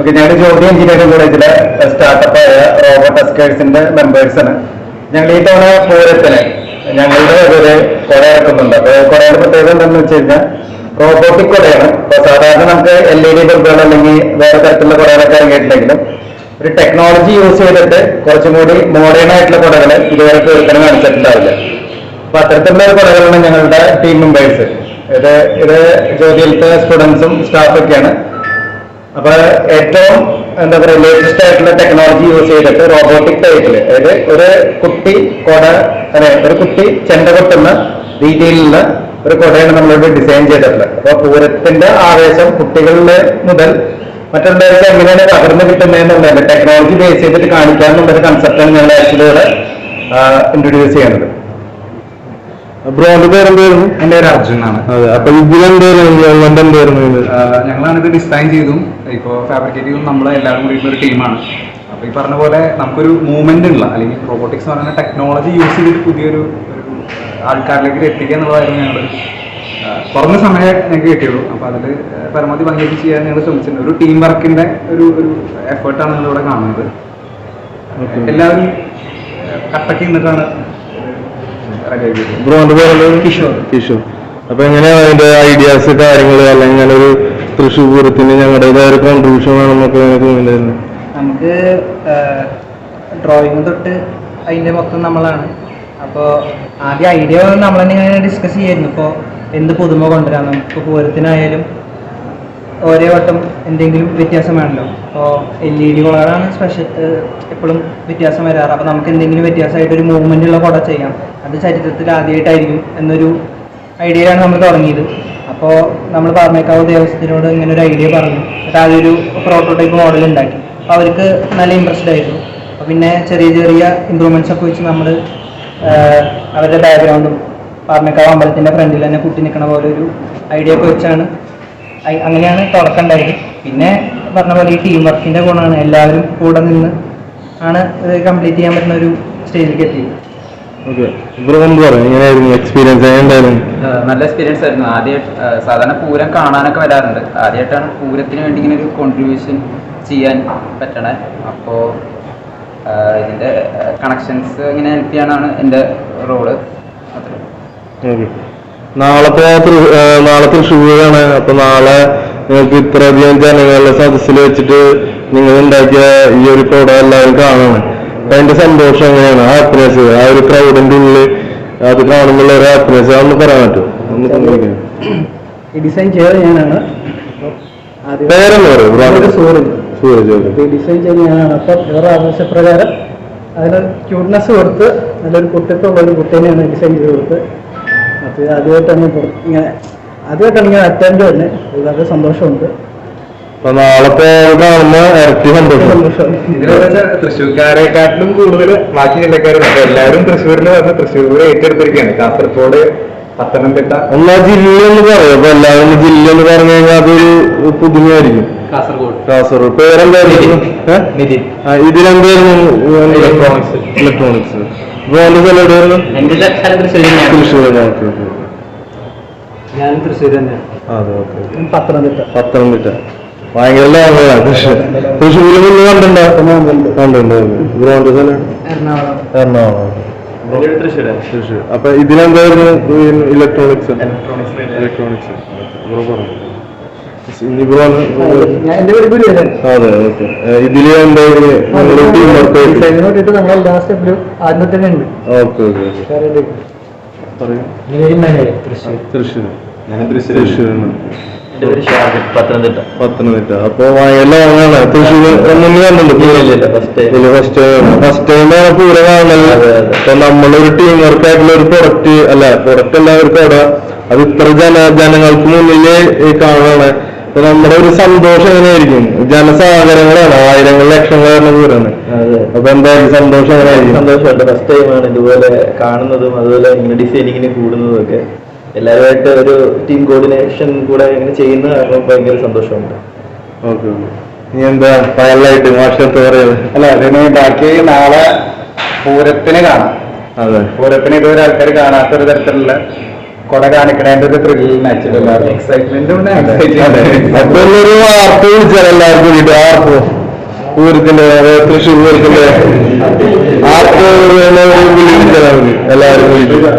Okay ഞങ്ങൾ Jyothi engineering കോളേജിലെ startup ആയ റോബോട്ട് എസ്കേഴ്സിന്റെ മെമ്പേഴ്സാണ് ഞങ്ങൾ ഈ തവണ പൂരത്തിന് ഞങ്ങളുടെ ഒരു കുട ഇറക്കുന്നുണ്ട്. അപ്പൊ കുടയുടെ പ്രത്യേകത എന്താണെന്ന് വെച്ച് കഴിഞ്ഞാൽ റോബോട്ടിക് കുടയാണ്. അപ്പൊ സാധാരണ നമുക്ക് എൽ ഇ ഡി ബൾബുകൾ അല്ലെങ്കിൽ വേറെ തരത്തിലുള്ള കുടകളൊക്കെ ഇറങ്ങിയിട്ടുണ്ടെങ്കിലും ഒരു ടെക്നോളജി യൂസ് ചെയ്തിട്ട് കുറച്ചും കൂടി മോഡേൺ ആയിട്ടുള്ള കുടകൾ ഇതുവരെ തീർക്കണം കാണിച്ചിട്ടുണ്ടാവില്ല. അപ്പൊ അത്തരത്തിലുള്ള കുടകളാണ് ഞങ്ങളുടെ ടീം മെമ്പേഴ്സ് ഇത് ഇത് ജ്യോതിയിലത്തെ സ്റ്റുഡൻസും സ്റ്റാഫൊക്കെയാണ് അപ്പൊ ഏറ്റവും എന്താ പറയുക ലേറ്റസ്റ്റ് ആയിട്ടുള്ള ടെക്നോളജി യൂസ് ചെയ്തിട്ട് റോബോട്ടിക് ടൈപ്പിൽ അതായത് ഒരു കുട്ടി കൊട അല്ലെ ഒരു കുട്ടി ചെണ്ട കൊട്ടുന്ന രീതിയിലുള്ള ഒരു കൊടയാണ് നമ്മളിവിടെ ഡിസൈൻ ചെയ്തിട്ടുള്ളത്. അപ്പൊ പൂരത്തിന്റെ ആവേശം കുട്ടികളിൽ മുതൽ മറ്റുള്ളവർക്ക് എങ്ങനെയാണ് പകർന്നു കിട്ടുന്നതെന്നുള്ളത് ടെക്നോളജി ബേസ് ചെയ്തിട്ട് കാണിക്കാമെന്നുള്ളൊരു കൺസെപ്റ്റാണ് ഞങ്ങൾ ആക്ച്വലി ഇവിടെ ഇൻട്രൊഡ്യൂസ് ചെയ്യുന്നത് ബ്രോന്റെ പേരെന്തായിരുന്നു? എന്റെ ഒരു അർജുൻ ആണ് അതെ അപ്പൊ ഇതിലെന്തായിരുന്നു ഞങ്ങളാണിത് ഡിസൈൻ ചെയ്തും ഇപ്പോൾ ഫാബ്രിക്കേറ്റ് ചെയ്യുന്ന നമ്മൾ എല്ലാവരും കൂടി ഒരു ടീമാണ് അപ്പോൾ ഈ പറഞ്ഞ പോലെ നമുക്കൊരു മൂവ്മെന്റ് ഉള്ള അല്ലെങ്കിൽ റോബോട്ടിക്സ് എന്ന് പറയുന്ന ടെക്നോളജി യൂസ് ചെയ്തിട്ട് പുതിയൊരു ഒരു ആൾക്കാരിലേക്ക് എത്തിക്കുക എന്നുള്ളതായിരുന്നു ഞങ്ങൾ കുറഞ്ഞ സമയം ഞങ്ങൾക്ക് കിട്ടിയുള്ളൂ. അപ്പോൾ അതിൽ പരമാവധി ഭംഗിയായിട്ട് ചെയ്യാൻ ഞങ്ങൾ ശ്രമിച്ചിട്ടുണ്ട്. ഒരു ടീം വർക്കിന്റെ ഒരു ഒരു എഫേർട്ടാണ് നമ്മളിവിടെ കാണുന്നത്. എല്ലാവരും കട്ടക്കി നിന്നിട്ടാണ് ബ്രോ കിഷോർ. കിഷോർ. അപ്പൊ എങ്ങനെയാണ് അതിന്റെ ഐഡിയാസ് കാര്യങ്ങൾ അല്ലെങ്കിൽ അങ്ങനെ ഒരു തൃശ്ശൂർ പൂരത്തിന് ഞങ്ങളുടേതായ ഒരു കോൺട്രിബ്യൂഷൻ വേണമെന്നൊക്കെ എനിക്ക് തോന്നിയിരുന്നു നമുക്ക് ഡ്രോയിങ് തൊട്ട് അതിന്റെ മൊത്തം നമ്മളാണ്. അപ്പോൾ ആദ്യം ഐഡിയ നമ്മൾ തന്നെ ഡിസ്കസ് ചെയ്യായിരുന്നു. ഇപ്പോൾ എന്ത് പുതുമ കൊണ്ടുവരാം? നമുക്ക് പൂരത്തിനായാലും ഓരോ വട്ടം എന്തെങ്കിലും വ്യത്യാസം വേണമല്ലോ അപ്പോൾ എൽ ഇ ഡി കളറാണ് സ്പെഷ്യൽ എപ്പോഴും വ്യത്യാസം വരാറ്. അപ്പോൾ നമുക്ക് എന്തെങ്കിലും വ്യത്യാസമായിട്ട് ഒരു മൂവ്മെന്റ് ഉള്ള കുട ചെയ്യാം. അത് ചരിത്രത്തിൽ ആദ്യമായിട്ടായിരിക്കും എന്നൊരു ഐഡിയയിലാണ് നമ്മൾ തുടങ്ങിയത്. അപ്പോൾ നമ്മൾ പാർമേക്കാവ് ദേവസ്വത്തിനോട് ഇങ്ങനെ ഒരു ഐഡിയ പറഞ്ഞു. എന്നിട്ട് അതൊരു പ്രോട്ടോടൈപ്പ് മോഡൽ ഉണ്ടാക്കി. അപ്പോൾ അവർക്ക് നല്ല ഇൻട്രസ്റ്റ് ആയിരുന്നു. അപ്പോൾ പിന്നെ ചെറിയ ചെറിയ ഇമ്പ്രൂവ്മെന്റ്സ് ഒക്കെ വെച്ച് നമ്മൾ അവരുടെ ബാക്ക്ഗ്രൗണ്ടും പാർമേക്കാവ് അമ്പലത്തിന്റെ ഫ്രണ്ടിൽ തന്നെ കുട്ടി നിൽക്കണ പോലെ ഒരു ഐഡിയ ഒക്കെ വെച്ചാണ് അങ്ങനെയാണ് തുടക്കം ഉണ്ടായത്. പിന്നെ പറഞ്ഞ പോലെ ഈ ടീം വർക്കിന്റെ ഗുണമാണ് എല്ലാവരും കൂടെ നിന്ന് ആണ് ഇത് കംപ്ലീറ്റ് ചെയ്യാൻ പറ്റുന്ന ഒരു സ്റ്റേജിലേക്ക് എത്തിയത്. ബ്രോ എന്ത് പറയും എങ്ങനെയായിരുന്നു എക്സ്പീരിയൻസ് എങ്ങനെയുണ്ടായിരുന്നു? നല്ല എക്സ്പീരിയൻസ് ആയിരുന്നു. ആദ്യമായിട്ട് സാധാരണ പൂരം കാണാനൊക്കെ വരാറുണ്ട്. ആദ്യമായിട്ടാണ് പൂരത്തിന് വേണ്ടി ഇങ്ങനെ ഒരു കോൺട്രിബ്യൂഷൻ ചെയ്യാൻ പറ്റണേ. അപ്പോൾ ഇതിന്റെ കണക്ഷൻസ് ഇങ്ങനെ ഹെൽപ്പ് ചെയ്യാനാണ് എന്റെ റോൾ നാളെ ആ, നാളെ തൃശ്ശൂരാണ്. അപ്പൊ നാളെ നിങ്ങൾക്ക് ഇത്രയധികം ജനങ്ങളുടെ സദസ്സിൽ വെച്ചിട്ട് നിങ്ങൾ ഉണ്ടാക്കിയ ഈ ഒരു പ്രോഡക്റ്റ് എല്ലാവരും കാണാണ് അതിന്റെ സന്തോഷം എങ്ങനെയാണ്? ഹാപ്പിനെസ് ആ ഒരു ക്രൗഡിന്റെ ഉള്ളിൽ അത് കാണുമ്പോൾ ഒരു ഹാപ്പിനെസ് അതൊന്ന് പറയാൻ പറ്റും. ഡിസൈൻ ചെയ്തത് ഞാനാണ്. പേരെന്ന് പറയും? സൂരജ്. സൂരജ് ഡിസൈൻ ചെയ്ത് ഞാനാണ്. അപ്പം ഇവരുടെ ആവശ്യപ്രകാരം അതിന് ക്യൂട്ട്നെസ് കൊടുത്ത് നല്ലൊരു കുട്ടിത്വമുള്ള ഒരു കുട്ടീനെയാണ് ഡിസൈൻ ചെയ്ത് കൊടുത്ത്. അത് ആദ്യമായിട്ടാണ് ഇങ്ങനെ ആദ്യമായിട്ടാണ് ഇങ്ങനെ അറ്റൻഡ് തന്നെ വളരെ സന്തോഷമുണ്ട്. അപ്പൊ നാളത്തെ കാണുന്ന ഇരട്ടി സന്തോഷം തൃശ്ശൂർക്കാരെക്കാട്ടിലും കൂടുതൽ ബാക്കി ജില്ലക്കാരും എല്ലാവരും തൃശ്ശൂരിൽ വന്ന് തൃശ്ശൂർ ഏറ്റെടുത്തിരിക്കുകയാണ് കാസർഗോഡ് പത്തനംതിട്ട. എന്നാ ജില്ല എന്ന് പറയാം. അപ്പൊ എല്ലാവരും ജില്ല എന്ന് പറഞ്ഞു കഴിഞ്ഞാൽ അതൊരു പുതുമയായിരിക്കും. കാസർഗോഡ്. കാസർഗോഡ്. പേരെന്തായിരുന്നു? ഇത് നിതിൻ ഇലക്ട്രോണിക്സ് ഇലക്ട്രോണിക്സ്. ഇലക്ട്രോണിക്സ് വേറെ സ്ഥലം എവിടെയായിരുന്നു? തൃശ്ശൂർ ഞാൻ തൃശ്ശൂർ തന്നെയാണ്. അതെ ഓക്കെ. പത്തനംതിട്ട. പത്തനംതിട്ട. ഭയങ്കര ലോങ്ങാണ് തൃശ്ശൂർ തൃശ്ശൂരിൽ നിന്ന് കണ്ടുണ്ടോ കണ്ടുണ്ട് ബ്രോന്റെ സ്ഥലം എറണാകുളം. തൃശ്ശൂർ അപ്പൊ ഇതിലെന്തായിരുന്നു ഇലക്ട്രോണിക്സ് ഇലക്ട്രോണിക്സ് അതെ ഓക്കെ. ഇതിൽ എന്തായിരുന്നു? തന്നെ ഓക്കെ ഓക്കെ തൃശ്ശൂർ തൃശ്ശൂർ ഞാൻ തൃശ്ശൂരാണ് പേര് പത്തനംതിട്ട. പത്തനംതിട്ട. അപ്പൊ ലോങ്ങാണ് തൃശ്ശൂർ കണ്ടുണ്ട് ഫസ്റ്റ് ഫസ്റ്റ് ആണ്. പൂര കാണുന്നത് അപ്പൊ നമ്മളൊരു ടീം വർക്ക് ആയിട്ടുള്ള ഒരു പ്രൊഡക്റ്റ് അല്ല പ്രൊഡക്റ്റ് എല്ലാവർക്കും അവിടെ. അത് ഇത്ര ജന ജനങ്ങൾക്ക് മുന്നിൽ ഈ കാണുകയാണ് അപ്പൊ നമ്മുടെ ഒരു സന്തോഷം എങ്ങനെയായിരിക്കും ജനസാഗരങ്ങളാണ്. ആയിരങ്ങൾ ലക്ഷങ്ങൾ വരുന്ന പൂരാണ്. അപ്പൊ എന്തായാലും സന്തോഷം എങ്ങനെയായിരിക്കും സന്തോഷമായിട്ട് ഫസ്റ്റ് ടൈമാണ് ഇതുപോലെ കാണുന്നതും അതുപോലെ ഇങ്ങനെ ഡിസൈനിങ്ങിന് കൂടുന്നതും ഒക്കെ. എല്ലാവരുമായിട്ട് ഒരു ടീം കോർഡിനേഷൻ കൂടെ ഇങ്ങനെ ചെയ്യുന്ന കാരണം ഭയങ്കര സന്തോഷമുണ്ട്. ഓക്കെ ഇനി എന്താ ഫൈനലായിട്ട് മാഷത്തെ പറയുന്നത് അല്ല അതിന് ബാക്കി നാളെ പൂരത്തിന് കാണാം. അതെ. പൂരത്തിന് ഇതുവരെ ആൾക്കാർ കാണാത്ത ഒരു തരത്തിലുള്ള കൊട കാണിക്കണേന്റെ ഒരു ത്രില്ലിൽ നാച്ചുറൽ എക്സൈറ്റ്മെന്റ് എല്ലാവർക്കും പൂരത്തിന്റെ തൃശ്ശൂർ പൂരത്തിന്റെ ആത്മാവ് എന്ന് ഒരു വിളി വിളിച്ചാൽ മതി എല്ലാവരും കൂടിയിട്ട്